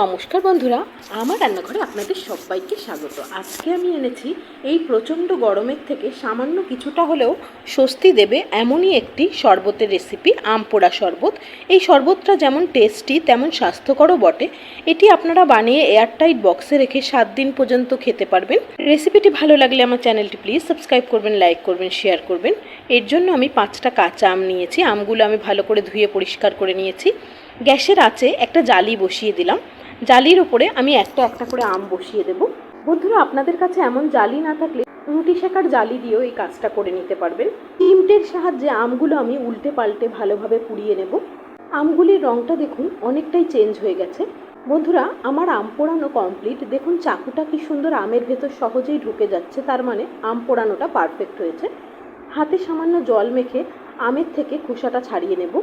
নমস্কার বন্ধুরা, আমার রান্নাঘরে আপনাদের সবাইকে স্বাগত। আজকে আমি এনেছি এই প্রচণ্ড গরমের থেকে সামান্য কিছুটা হলেও স্বস্তি দেবে এমনই একটি শরবতের রেসিপি আম পোড়া শরবত। এই শরবতটা যেমন টেস্টি তেমন স্বাস্থ্যকরও বটে। এটি আপনারা বানিয়ে এয়ারটাইট বক্সে রেখে সাত দিন পর্যন্ত খেতে পারবেন। রেসিপিটি ভালো লাগলে আমার চ্যানেলটি প্লিজ সাবস্ক্রাইব করবেন লাইক করবেন শেয়ার করবেন। এর জন্য আমি পাঁচটা কাঁচা আম নিয়েছি। আমগুলো আমি ভালো করে ধুয়ে পরিষ্কার করে নিয়েছি। গ্যাসের আঁচে একটা জালি বসিয়ে দিলাম। জালির উপরে আমি একটা একটা করে আম বসিয়ে দেব। বন্ধুরা, আপনাদের কাছে এমন জালি না থাকলে রুটি শেখার জালি দিয়েও এই কাজটা করে নিতে পারবেন। চিমটের সাহায্যে আমগুলো আমি উল্টে পাল্টে ভালোভাবে পুড়িয়ে নেব। আমগুলির রঙটা দেখুন অনেকটাই চেঞ্জ হয়ে গেছে। বন্ধুরা, আমার আম পোড়ানো কমপ্লিট দেখুন, চাকুটা কি সুন্দর আমের ভেতর সহজেই ঢুকে যাচ্ছে, তার মানে আম পোড়ানোটা পারফেক্ট হয়েছে। হাতে সামান্য জল মেখে আমের থেকে খোসাটা ছাড়িয়ে নেব।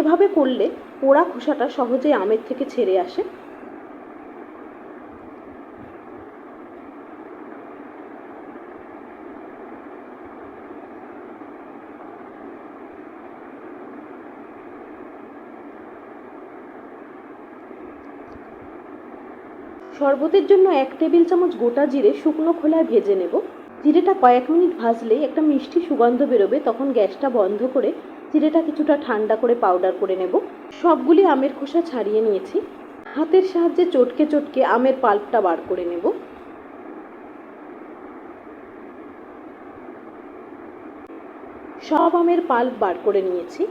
এভাবে করলে পোড়া খোসাটা সহজেই আমের থেকে ছেড়ে আসে। শরবতের জন্য এক টেবিল চামচ গোটা জিরে শুকনো খোলায় ভেজে নেব। জিরেটা কয়েক মিনিট ভাজলেই একটা মিষ্টি সুগন্ধ বেরোবে, তখন গ্যাসটা বন্ধ করে জিরেটা কিছুটা ঠান্ডা করে পাউডার করে নেব। সবগুলি আমের খোসা ছাড়িয়ে নিয়েছি। হাতের সাহায্যে চটকে চটকে আমের পাল্পটা বার করে নেব। সব আমের পাল্প বার করে নিয়েছি।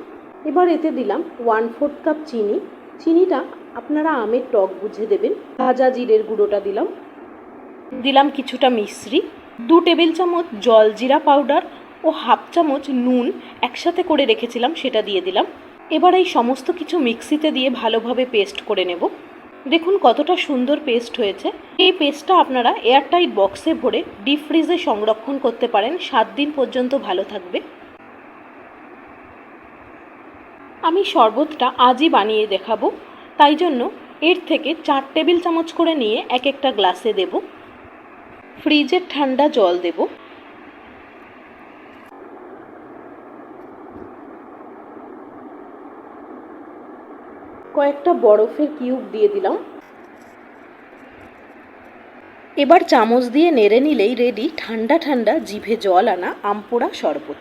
এবার এতে দিলাম ওয়ান ফোর্থ কাপ চিনি। চিনিটা আপনারা আমের টক বুঝে দেবেন। ভাজা জিরের গুঁড়োটা দিলাম। দিলাম কিছুটা মিশ্রি। দু টেবিল চামচ জল জিরা পাউডার ও হাফ চামচ নুন একসাথে করে রেখেছিলাম, সেটা দিয়ে দিলাম। এবার এই সমস্ত কিছু মিক্সিতে দিয়ে ভালোভাবে পেস্ট করে নেব। দেখুন কতটা সুন্দর পেস্ট হয়েছে। এই পেস্টটা আপনারা এয়ারটাইট বক্সে ভরে ডিপ ফ্রিজে সংরক্ষণ করতে পারেন। সাত দিন পর্যন্ত ভালো থাকবে। আমি শরবতটা আজই বানিয়ে দেখাবো। তাই জন্য এর থেকে চার টেবিল চামচ করে নিয়ে এক একটা গ্লাসে দেব। ফ্রিজের ঠান্ডা জল দেব। কয়েকটা বরফের কিউব দিয়ে দিলাম। এবার চামচ দিয়ে নেড়ে নিলেই রেডি ঠান্ডা ঠান্ডা জিভে জল আনা আমপোড়া শরবত।